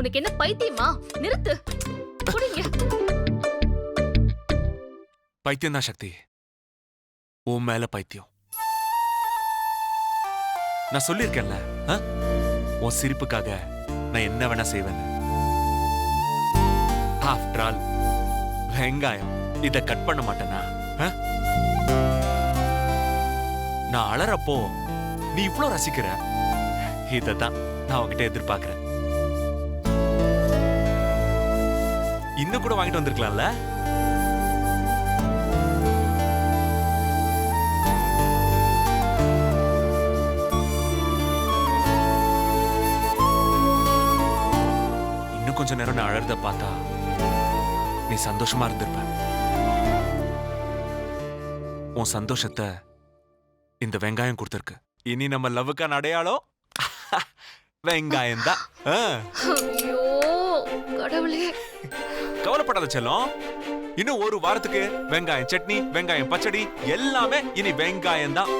உனக்கு என்ன பைத்தியமா? நிறுத்து. குடிங்க பைத்தியம் தான் சக்தி. உன் மேல பைத்தியம். நான் சொல்லியிருக்கேன்ல உன் சிரிப்புக்காக நான் என்ன வேணா செய்வேன் ஆஃப்டர் ஆல் வெங்காயம். இதை கட் பண்ண மாட்டேனா? நான் அலறப்போ நீ இவ்வளோ ரசிக்கிற? இததான் நான் உங்ககிட்ட எதிர்பார்க்குறேன். இன்னும் கூட வாங்கிட்டு வந்திருக்கலாம்ல? இன்னும் கொஞ்ச நேரம் நான் அழறத பார்த்தா நீ சந்தோஷமா இருந்திருப்ப. உன் சந்தோஷத்தை இந்த வெங்காயம் கொடுத்துருக்கு. இனி நம்ம லவ்வுக்கான அடையாளம் வெங்காயம் தான் கடவுளே. கவலைப்படாத செல்லம். இன்னும் ஒரு வாரத்துக்கு வெங்காயம் சட்னி வெங்காயம் பச்சடி எல்லாமே இனி வெங்காயம் தான்